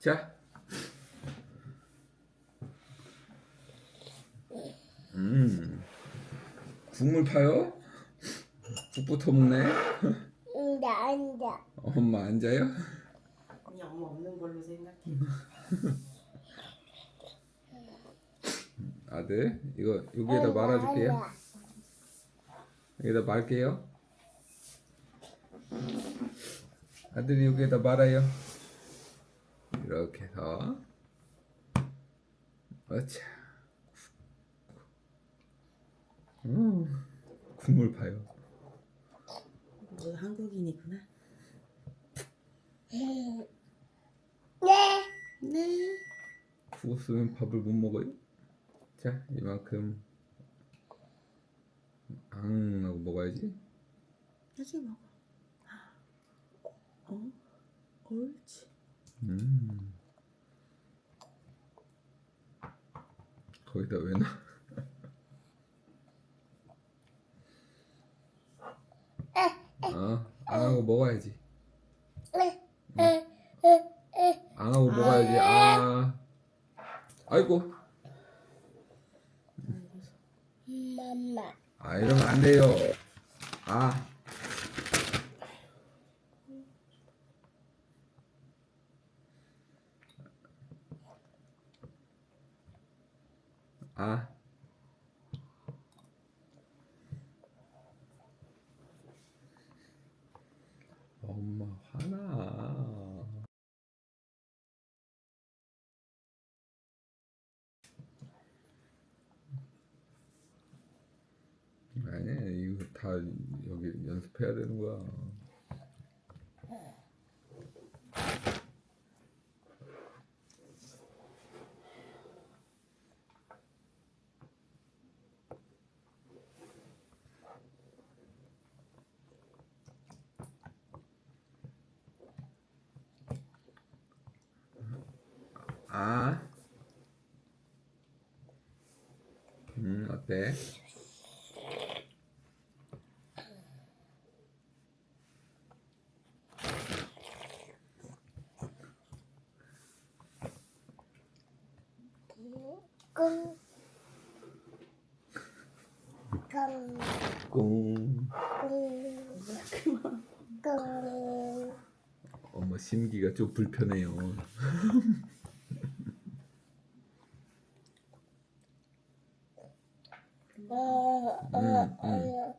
자. 음. 국물 파요? 국부터 먹네. 앉아 앉아 엄마 앉아요? 그냥 엄마 없는 걸로 생각해. 아들, 이거 여기에다 말아줄게요. 여기다 말게요. 아들이 여기에다 말아요. 이렇게 해서. 어차. 음, 국물 파요. 너 한국인이구나. 네 네. 구웠으면 밥을 못 먹어요? 자, 이만큼 앙 하고 먹어야지. 다시 먹어. 어? 옳지. 음. 거기다 왜 놔? 어, 앙하고 먹어야지. 앙하고 먹어야지. 아, 아이고, 엄마 아 이러면 안 돼요. 아, 아. 엄마 화나. 아니야 이거 다 여기 연습해야 되는 거야. 아. 음 어때? 꿍 꿍 꿍. 꿍 꿍 어머 심기가 좀 불편해요. 어, 어, 어.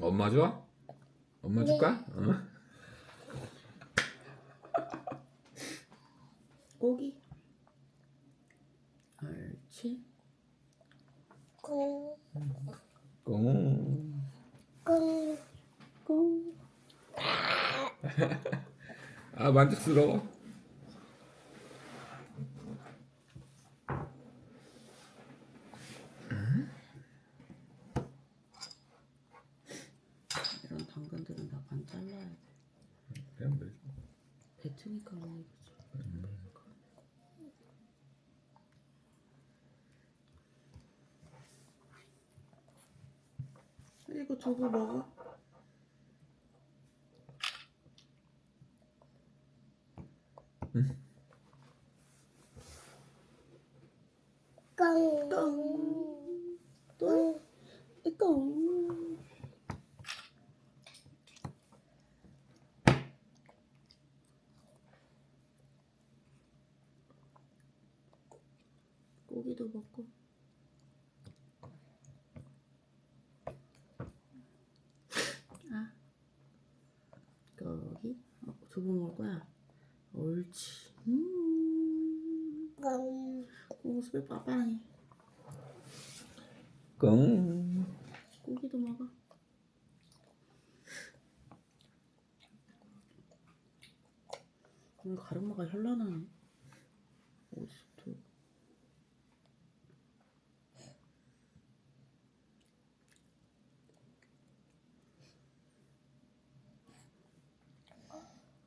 엄마 줘? 엄마 줄까? 어? 고기. 옳지. 꿍 꿍. 꿍 꽁. 아 만족스러워. 이런 당근들은 다 반 잘라야 돼. 그냥 뭐 배트니까 하는 거지. 이거 두고 먹어. 꿍 꽁. 또 꽁. 고기도 먹고. 아. 고기. 어, 두부 먹을 거야. 옳지. 음. 꿍 모습이 빠빠해. 꿍. 고기도 먹어. 오늘 가르마가 현란하네. 어디서 또.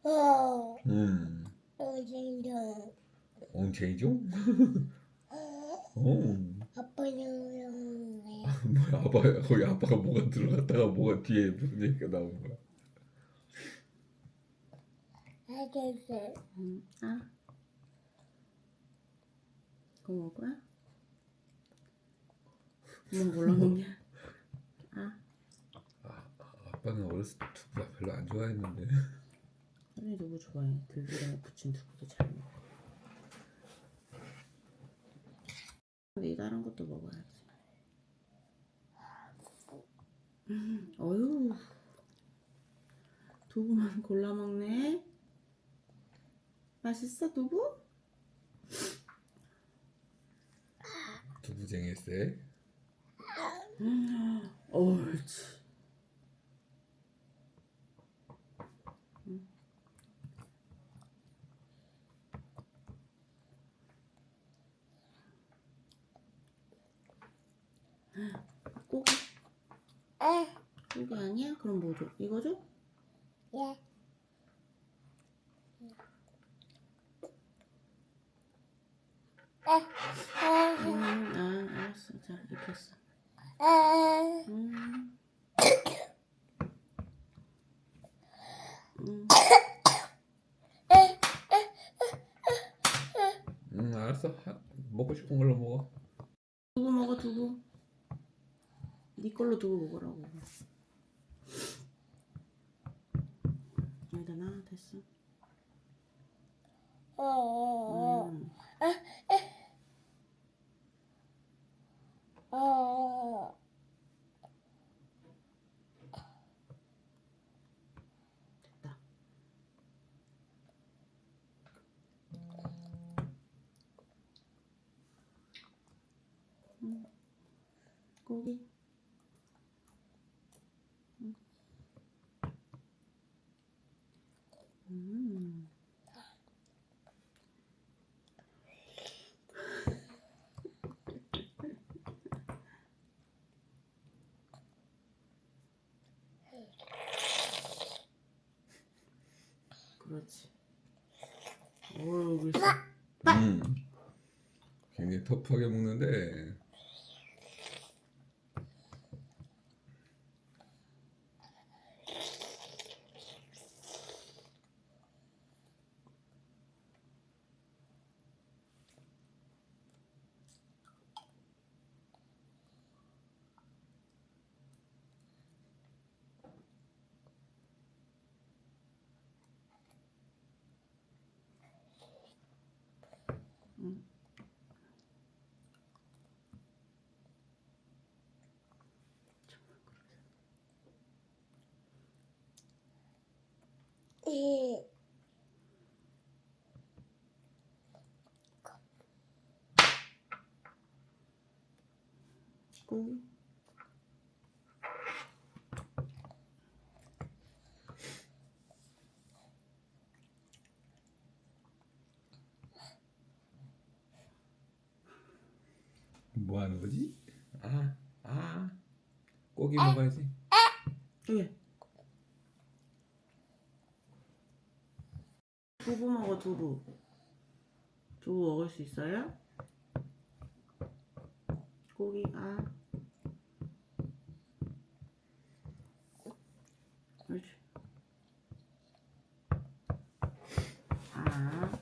어 음. 어진정 엉체이죠? 어. 아빠는 왜 뭐야 아빠 거기 아빠가 뭐가 들어갔다가 뭐가 뒤에 무슨 얘기가 나온 거야? 아저씨 음, 아, 그거 먹을 거야? 엄마 골라 먹냐? 아, 아빠는 어렸을 때 두부 별로 안 좋아했는데 선생님 두부 좋아해. 들기름에 부친 두부도 잘 먹어. 근데 이 다른 것도 먹어야지. 음, 어휴. 두부만 골라 먹네. 맛있어 두부? 두부쟁이세 옳지. 고기? 에, 고기 아니야? 그럼 뭐 줘? 이거 줘? 예. 에, 에, 음, 아, 알았어. 자, 익혔어. 에, 음. 음. 응 알았어 하- 먹고 싶은 걸로 먹어 두부 먹어 두부. 네 걸로 두부 먹으라고. 놔 됐어. 어, 음. 어, 됐다. 음. 고기. 음. 음. 그렇지. 어우, 글쎄. 음. 굉장히 터프하게 먹는데 이, 고기. 뭐 하는 거지? 아, 아, 고기 먹어야지. 왜? 두부 먹어 두부. 두부 먹을 수 있어요? 고기 아. 그렇지. 아.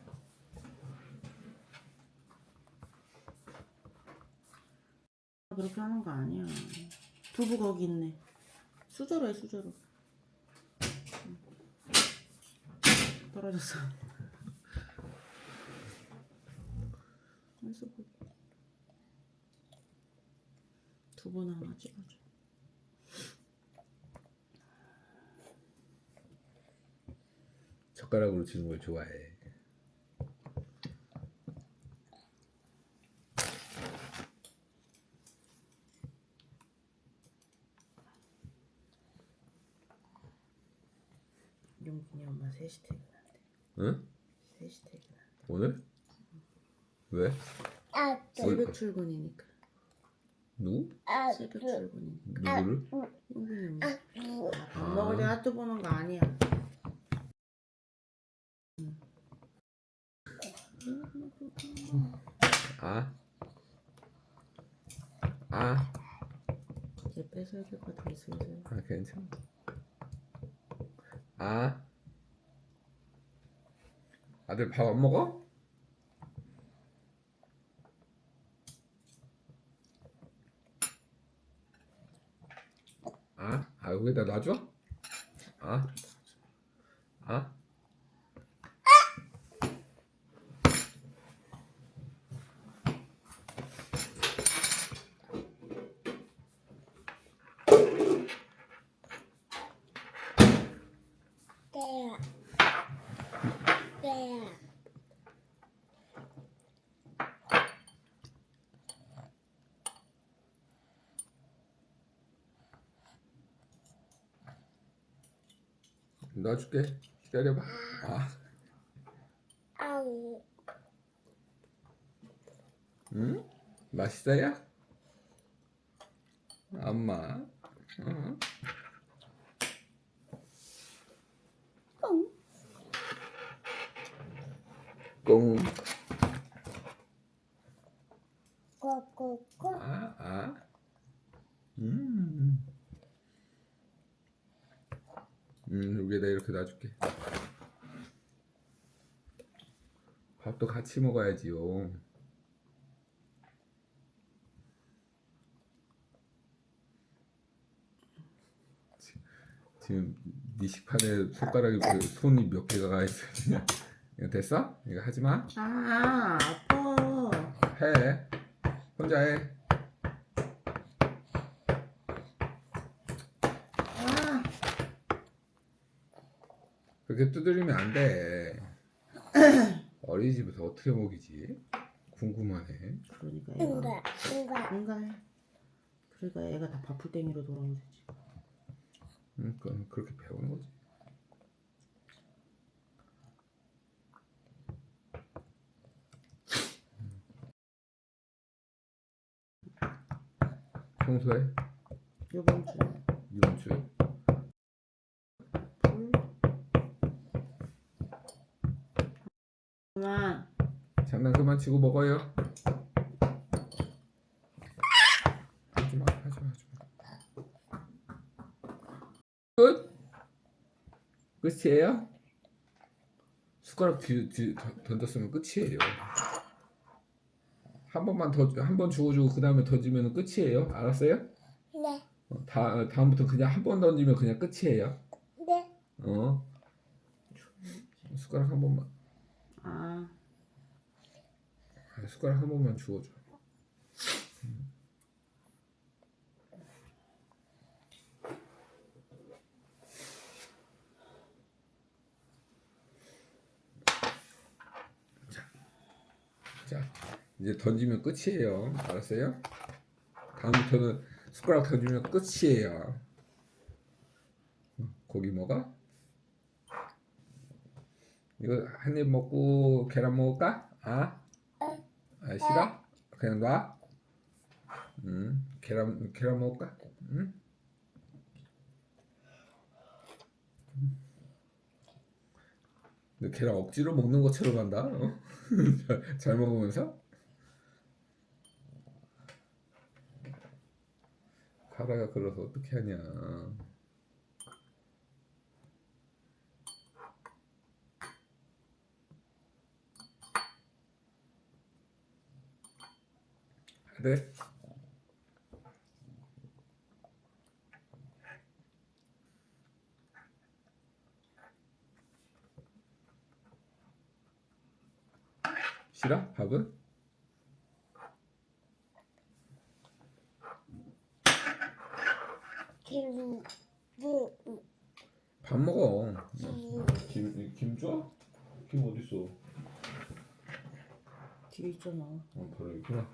그렇게 하는 거 아니야. 두부 거기 있네. 수저로 해 수저로. 떨어졌어. 그래서 뭐 두번 하나 찍어줘. 젓가락으로 치는 걸 좋아해. 용빈이 엄마 3시 퇴근한대. 응? 3시 퇴근한대. 오늘? 왜? 아, 새벽 출근이니까. 누구? 아, 새벽 출근이니까. 누구를? 엄마. 부, 밥 먹을 때 핫도 보는 거 아니야. 아, 아, 이제 뺏어야 될 것 같아 슬슬. 아 괜찮아. 아, 아들 밥 안 먹어? 여기다 놔줘? 아? 아? 때야. 때야. 놔줄게 기다려봐 아 아우. 응? 맛있어요? 엄마 어? 꽁. 꽁 꼬꼬꼬. 아, 아. 음. 음, 여기에다 이렇게 놔줄게. 밥도 같이 먹어야지요. 지- 지금 네 식판에 손가락이 그 손이 몇 개가 가 있어. 이거 됐어? 이거 하지 마. 아 아파. 해. 혼자 해. 아 그렇게 두드리면 안 돼. 어린이집에서 어떻게 먹이지? 궁금하네. 그러니까 응가. 애가 응가. 뭔가 그러니까 애가 다 바풀땡이로 돌아오지. 그러니까 그렇게 배우는 거지. 평소에 요번 주에 이번 주에 장난 그만 치고 먹어요. 하지마, 하지마, 하지마. 끝? 끝이에요? 숟가락 뒤, 뒤 던- 던졌으면 끝이에요. 한 번만 더, 한 번 주고주고 그 다음에 던지면 끝이에요. 알았어요? 네. 어, 다, 다음부터 그냥 한 번 던지면 그냥 끝이에요. 네. 어? 숟가락 한 번만, 아 아, 숟가락 한 번만 주워줘. 자, 이제 던지면 끝이에요. 알았어요? 다음부터는 숟가락 던지면 끝이에요. 고기 먹어? 이거 한 입 먹고 계란 먹을까? 아? 아 싫어? 그냥 놔? 응 계란 계란 먹을까? 응? 너 계란 억지로 먹는 것처럼 한다 어? 잘- 잘 먹으면서 가다가 그래서 어떻게 하냐 네? 싫어? 밥은? 김. 김. 밥 먹어 김. 김, 김 줘? 김 어딨어? 뒤에 있잖아. 어 바로 있구나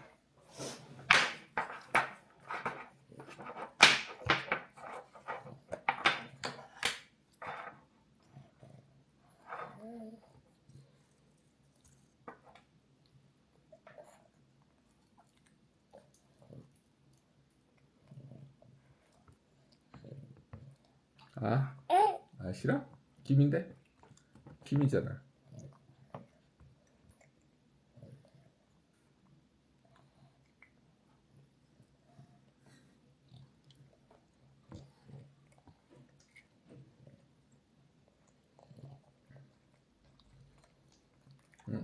아? 에. 아 싫어? 김인데? 김이잖아 거야.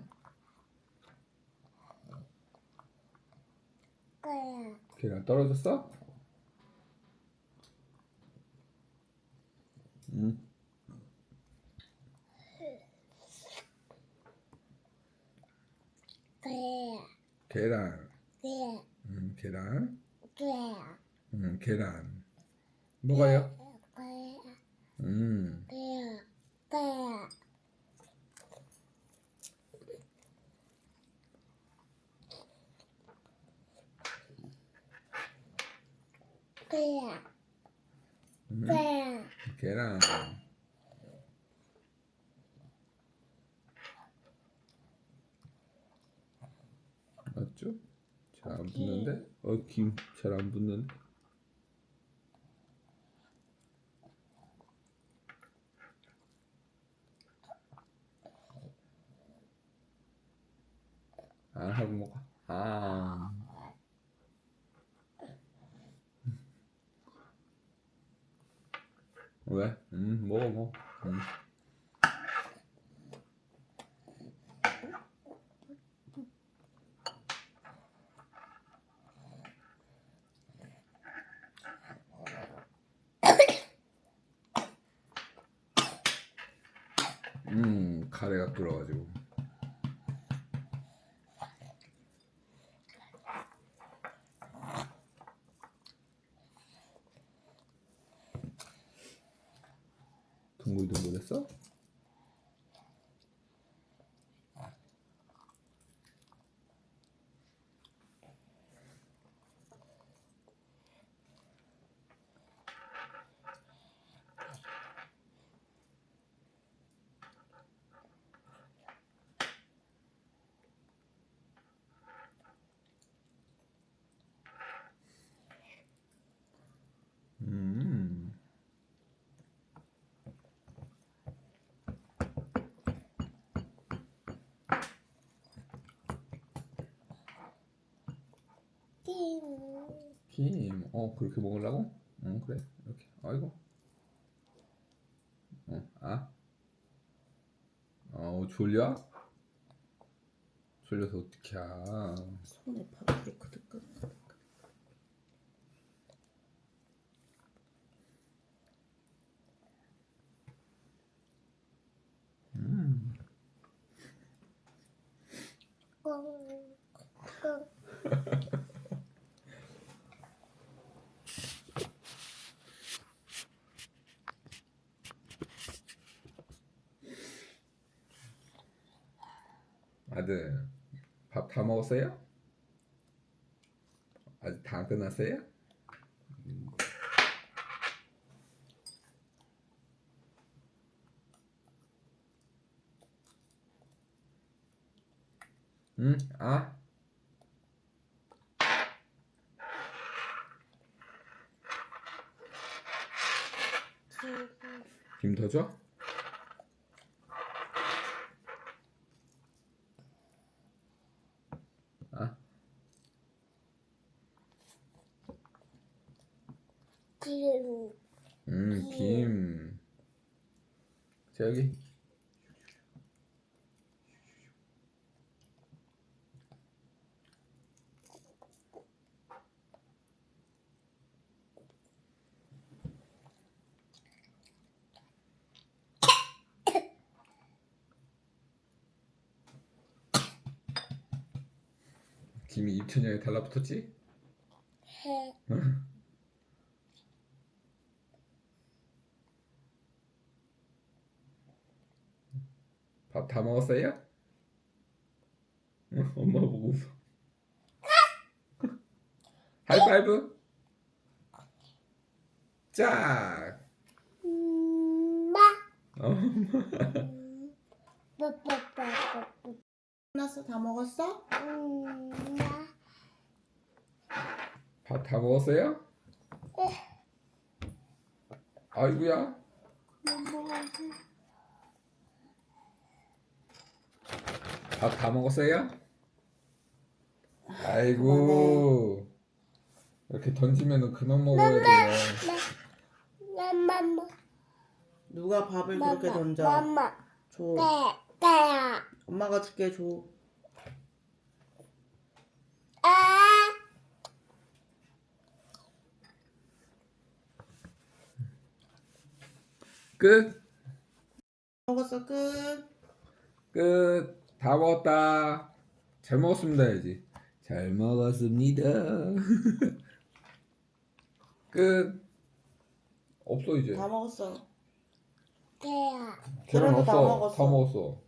계란 떨어졌어? 그래 계란. 그래 음, 계란. 그래 음, 계란. 뭐가요? 그래 음, 그래 그래 그래 음, 그래 계란. 맞죠? 잘 안 붙는데? 어, 김 잘 안 붙는데? 아 하고 먹어. 아. 왜? 음 먹어 먹어. 음. 음 카레가 끓어가지고. 둥글둥글했어? 음. 띵 김, 어 그렇게 먹으려고? 응 그래 이렇게 아이고 어, 아? 어 졸려? 졸려서 어떻게 하 손에 파프리 크득크득. 음. 꽁 꽁. 아들 밥 다 먹었어요? 아직 다 안 끝났어요? 응? 아? 김 더 줘? 아? 김 음, 김. 자, 여기. 김이 입천장에 달라붙었지? 해 밥 다 먹었어요? 응, 엄마 보고 웃어. 하이파이브. 짝. 엄마 어, 빠빠빠빠빠 끝났어? 다 먹었어? 엄마 밥 다 먹었어요? 아이고야. 밥 다 먹었어요? 아이고. 이렇게 던지면은 그만 먹어야 돼요. 엄마 누가 밥을 그렇게 던져? 엄마 줘. 네 까야 엄마가 줄게 줘. 아 끝. 먹었어 끝. 끝. 다 먹었다. 잘 먹었습니다 해야지. 잘 먹었습니다. 끝. 없어 이제. 다 먹었어. 계란. 계란 계란도 다 없어. 먹었어. 다 먹었어.